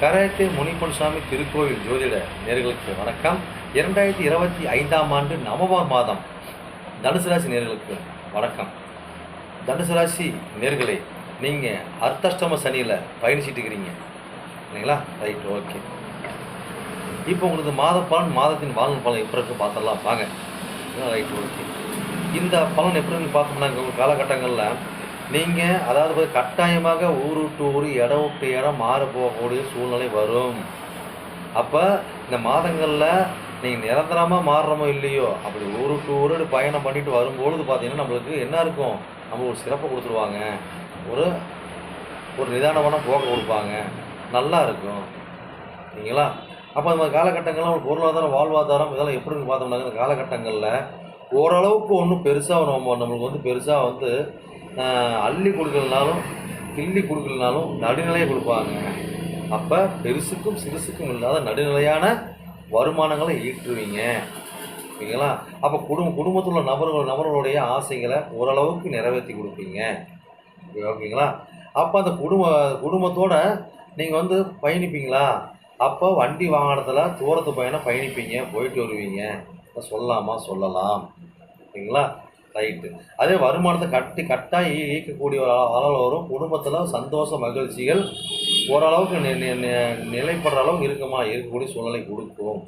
Karate Munippan சுவாமி திருக்கோவில் ஜோதிட நேர்களுக்கு வணக்கம். இரண்டாயிரத்தி இருபத்தி ஐந்தாம் ஆண்டு நவம்பர் மாதம் தனுசு ராசி நேர்களுக்கு வணக்கம். தனுசு ராசி நேர்களை நீங்கள் அர்த்தஷ்டம சனியில் பயணிச்சிட்டு இருக்கிறீங்க. இல்லைங்களா? Right okay. இப்போ உங்களுக்கு மாத பலன் மாதத்தின் வாழ்நாள் பலன் எப்படி இருக்கு பார்த்துடலாம். வாங்க. Right okay. இந்த பலன் எப்படி பார்த்தோம்னா உங்கள் காலகட்டங்களில் நீங்கள் அதாவது கட்டாயமாக ஊர் விட்டு ஊர் இடம் விட்டு இடம் மாற போகக்கூடிய சூழ்நிலை வரும். அப்போ இந்த மாதங்களில் நீங்கள் நிரந்தரமாக மாறுறமோ இல்லையோ அப்படி ஊர் விட்டு ஊர் பயணம் பண்ணிட்டு வரும்பொழுது பார்த்தீங்கன்னா நம்மளுக்கு என்ன இருக்கும்? நம்ம ஒரு சிறப்பை கொடுத்துருவாங்க. ஒரு ஒரு நிதானமான போக கொடுப்பாங்க. நல்லா இருக்கும். சரிங்களா அப்போ அந்த காலகட்டங்கள்லாம் ஒரு பொருளாதாரம் வாழ்வாதாரம் இதெல்லாம் எப்படின்னு பார்த்தோம்னாங்க இந்த காலகட்டங்களில் ஓரளவுக்கு ஒன்றும் பெருசாக நம்ம நம்மளுக்கு வந்து பெருசாக வந்து அள்ளி கொடுக்கலனாலும் கிள்ளி கொடுக்கலனாலும் நடுநிலையை கொடுப்பாங்க. அப்போ பெருசுக்கும் சிறுசுக்கும் இல்லாத நடுநிலையான வருமானங்களை ஈட்டுருவீங்க ஓகேங்களா அப்போ குடும்ப குடும்பத்தில் உள்ள நபர்கள் நபர்களுடைய ஆசைகளை ஓரளவுக்கு நிறைவேற்றி கொடுப்பீங்க. ஓகேங்களா? அப்போ அந்த குடும்ப குடும்பத்தோட நீங்கள் வந்து பயணிப்பீங்களா? அப்போ வண்டி வாகனத்தில் தூரத்து பயணம் பயணிப்பீங்க போயிட்டு வருவீங்க. சொல்லலாமா சொல்லலாம். ஓகேங்களா ரைட்டு அதே வருமானத்தை கட்டி கட்டாக ஈ- ஈர்க்கக்கூடிய ஒரு அளவில் வரும். குடும்பத்தில் சந்தோஷ மகிழ்ச்சிகள் ஓரளவுக்கு நி- நிலைப்படுற அளவுக்கு இருக்குமா? இருக்கக்கூடிய சூழ்நிலை கொடுக்கும்.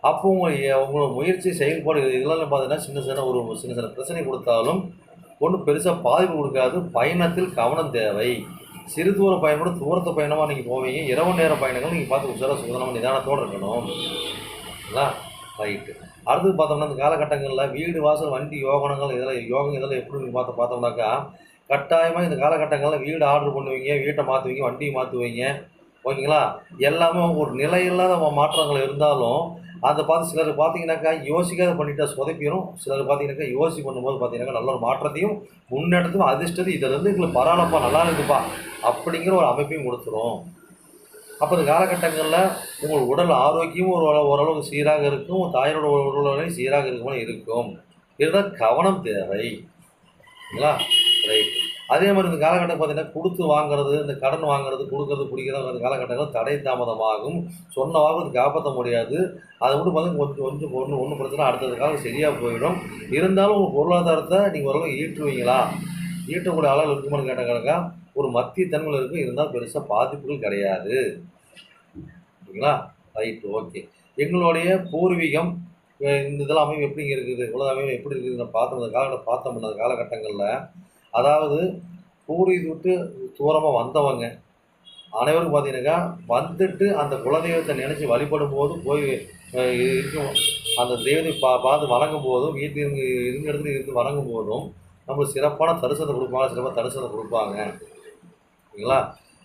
அப்போ உங்கள் உங்களோட முயற்சி செயல்பாடு இதெல்லாம் பார்த்தீங்கன்னா சின்ன சின்ன ஒரு சின்ன சின்ன பிரச்சனை கொடுத்தாலும் ஒன்றும் பெருசாக பாதிப்பு கொடுக்காது. பயணத்தில் கவனம் தேவை. சிறு தூர பயணம் கூட தூரத்து பயணமாக நீங்கள் போவீங்க. இரவு நேர பயணங்கள் நீங்கள் பார்த்து உஷாராக சுதனமாக நிதானத்தோடு இருக்கணும். சரிங்களா ரைட்டு அடுத்தது பார்த்தோம்னா இந்த காலகட்டங்களில் வீடு வாசல் வண்டி யோகனங்கள் இதெல்லாம் யோகம் இதெல்லாம் எப்படி நீங்கள் பார்த்து பார்த்தோம்னாக்கா கட்டாயமாக இந்த காலகட்டங்களில் வீடு ஆர்டர் பண்ணுவீங்க வீட்டை மாற்றுவீங்க வண்டியை மாற்றுவீங்க ஓகேங்களா? எல்லாமே ஒரு நிலையில்லாத மாற்றங்கள் இருந்தாலும் அதை பார்த்து சிலர் பார்த்தீங்கன்னாக்கா யோசிக்காத பண்ணிட்டா சொதப்பிடும் சிலர் பார்த்தீங்கன்னாக்கா யோசி பண்ணும்போது பார்த்தீங்கன்னாக்கா நல்ல ஒரு மாற்றத்தையும் முன்னெடுத்தும் அதிர்ஷ்டத்தையும் இதிலிருந்து எங்களுக்கு பரவாயில்லப்பா நல்லா இருக்குப்பா அப்படிங்கிற ஒரு அமைப்பையும் கொடுத்துரும். அப்போ இந்த காலகட்டங்களில் உங்கள் உடல் ஆரோக்கியமும் ஒரு ஓரளவுக்கு சீராக இருக்கும் உங்கள் தாயோட உடல்நிலை சீராக இருக்கும்னு இருக்கும். இருந்தால் கவனம் தேவை. சரிங்களா ரைட் அதே மாதிரி இந்த காலகட்டம் பார்த்தீங்கன்னா கொடுத்து வாங்குறது இந்த கடன் வாங்குறது கொடுக்கறது பிடிக்கிறது அந்த காலகட்டங்கள் தடை தாமதமாகும். சொன்ன வாக்கு காப்பாற்ற முடியாது. அதை மட்டும் பார்த்தீங்கன்னா கொஞ்சம் கொஞ்சம் ஒன்று ஒன்றும் பிரச்சனை அடுத்தது காலம் சரியாக போயிடும். இருந்தாலும் உங்கள் பொருளாதாரத்தை நீங்கள் ஓரளவு ஈட்டுவீங்களா? ஈட்டக்கூடிய அளவு இருக்குமான்னு கேட்டாக்கா ஒரு மத்திய தன்மையில் இருக்கும். இருந்தால் பெருசாக பாதிப்புகள் கிடையாது. ஓகேங்களா? Right okay. எங்களுடைய பூர்வீகம் இந்த இதெல்லாம் அமைப்பு எப்படிங்க இருக்குது? உலக அமைப்பு எப்படி இருக்குது நான் பார்த்தோம். அந்த காலகட்டம் பார்த்தோம் அந்த காலகட்டங்களில். அதாவது பூர்வீகத்தை விட்டு தூரமாக வந்தவங்க அனைவரும் பார்த்தீங்கன்னாக்கா வந்துட்டு அந்த குலதெய்வத்தை நினச்சி வழிபடும் போது போய் இருக்கும் அந்த தெய்வத்தை பா பார்த்து வணங்கும் போதும் வீட்டில் இருந்து இருந்த இடத்துல இருந்து வணங்கும் போதும் நம்மளுக்கு சிறப்பான தரிசனத்தை கொடுப்பாங்க சிறப்பாக தரிசனத்தை கொடுப்பாங்க. ஓகேங்களா?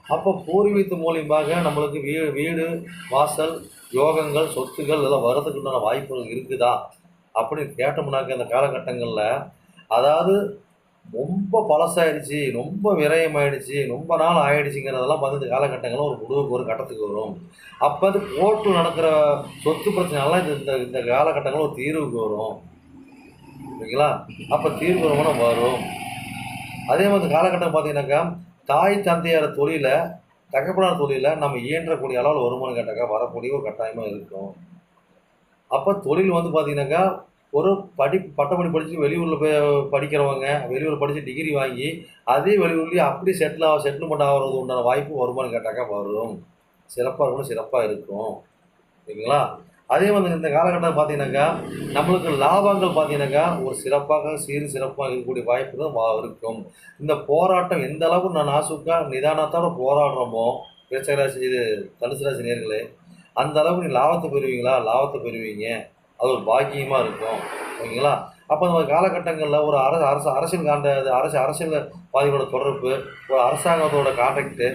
அப்போ பூர்வீகத்து மூலியமாக நம்மளுக்கு வீ வீடு வாசல் யோகங்கள் சொத்துக்கள் இதெல்லாம் வர்றதுக்கு உண்டான வாய்ப்புகள் இருக்குதா? அப்படின்னு கேட்டோம்னாக்க இந்த காலகட்டங்களில் அதாவது ரொம்ப பழசாயிடுச்சு ரொம்ப விரயமாயிடுச்சு ரொம்ப நாள் ஆயிடுச்சுங்கிறதெல்லாம் பார்த்து இந்த காலகட்டங்களில் ஒரு முடிவுக்கு ஒரு கட்டத்துக்கு வரும். அப்போ அது கோர்ட்டில் நடக்கிற சொத்து பிரச்சனைலாம் இந்த இந்த இந்த காலகட்டங்களில் ஒரு தீர்வுக்கு வரும். ஓகேங்களா? அப்போ தீர்வு வருமானம் வரும். அதே மாதிரி காலகட்டம் பார்த்தீங்கன்னாக்கா தாய் தந்தையார் தொழிலை தகப்பனார் தொழிலை நம்ம இயன்றக்கூடிய அளவில் வருமானம் கேட்டாக்கா வரக்கூடிய ஒரு கட்டாயமாக இருக்கும். அப்போ தொழில் வந்து பார்த்தீங்கன்னாக்கா ஒரு படி பட்டப்படி படித்து வெளியூரில் போய் படிக்கிறவங்க வெளியூர் படித்து டிகிரி வாங்கி அதே வெளியூர்லேயே அப்படியே செட்டில் ஆக செட்டில்மெண்ட் ஆகிறது உண்டான வாய்ப்பு வருமானம் கேட்டாக்கா வரும். சிறப்பாக இருக்கணும் சிறப்பாக இருக்கும். சரிங்களா? அதே வந்து இந்த காலகட்டம் பார்த்தீங்கன்னாக்கா நம்மளுக்கு லாபங்கள் பார்த்தீங்கன்னாக்கா ஒரு சிறப்பாக சீர் சிறப்பாக இருக்கக்கூடிய வாய்ப்புகள் தான் இருக்கும். இந்த போராட்டம் எந்த அளவுக்கு நான் நாசுக்கா நிதானத்தோட போராடுறோமோ பேச்சராசி இது தனுசு ராசி நேர்களே அந்த அளவுக்கு நீ லாபத்தை பெறுவீங்களா? லாபத்தை பெறுவீங்க. அது ஒரு பாக்கியமாக இருக்கும். ஓகேங்களா? அப்போ நம்ம காலகட்டங்களில் ஒரு அரசு அரசு அரசியல் காண்ட அரசு அரசியல் பாதிகளோட தொடர்பு ஒரு அரசாங்கத்தோட கான்ட்ராக்டு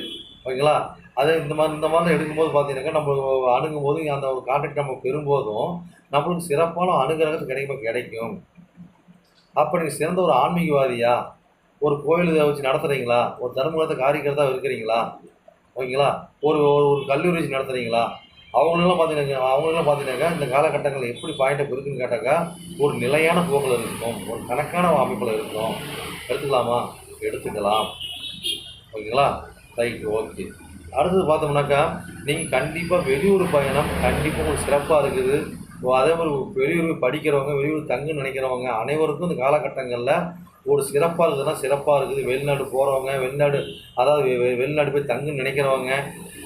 ஓகேங்களா? அது இந்த மாதிரி இந்த மாதிரி எடுக்கும்போது பார்த்தீங்கன்னாக்கா நம்ம அணுகும் போது அந்த ஒரு கான்ட்ராக்ட் நம்ம பெறும்போதும் நம்மளுக்கு சிறப்பான அனுகிரகத்து கிடைக்கும்? கிடைக்கும். அப்போ நீங்கள் சிறந்த ஒரு ஆன்மீகவாதியா ஒரு கோயில் இதை வச்சு நடத்துகிறீங்களா ஒரு தர்மத்தை காரிக்கிறதா இருக்கிறீங்களா? ஓகேங்களா? ஒரு ஒரு ஒரு கல்லூரி வச்சு நடத்துகிறீங்களா அவங்களெல்லாம் பார்த்தீங்கன்னா அவங்களெல்லாம் பார்த்தீங்கன்னாக்கா இந்த காலகட்டங்களில் எப்படி பாயிண்ட் இருக்குன்னு கேட்டாக்கா ஒரு நிலையான போக்கில் இருக்கும். ஒரு கணக்கான அமைப்பில் இருக்கும். எடுத்துக்கலாமா? எடுத்துக்கலாம். ஓகேங்களா? ரைட் ஓகே அடுத்தது பார்த்தோம்னாக்கா நீங்கள் கண்டிப்பாக வெளியூர் பயணம் கண்டிப்பாக உங்களுக்கு சிறப்பாக இருக்குது. அதே மாதிரி வெளியூர் படிக்கிறவங்க வெளியூர் தங்குன்னு நினைக்கிறவங்க அனைவருக்கும் இந்த காலகட்டங்களில் ஒரு சிறப்பாக இருக்குதுன்னா சிறப்பாக இருக்குது. வெளிநாடு போகிறவங்க வெளிநாடு அதாவது வெ- வெளிநாடு போய் தங்குன்னு நினைக்கிறவங்க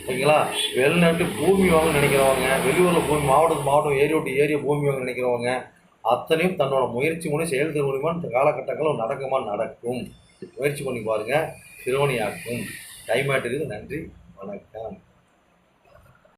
ஓகேங்களா? வெளிநாட்டு பூமி வாங்க நினைக்கிறவங்க வெளியூரில் பூமி மாவட்டம் மாவட்டம் ஏரி விட்டு ஏரியா பூமி வாங்க நினைக்கிறவங்க அத்தனையும் தன்னோட முயற்சி மூலம் செயல்திறன் மூலியமாக இந்த காலகட்டங்களும் நடக்குமா நடக்கும். முயற்சி பண்ணி பாருங்கள் திருவணியாக்கும் டைம் ஆயிட்டு இருக்குது நன்றி. வணக்கம்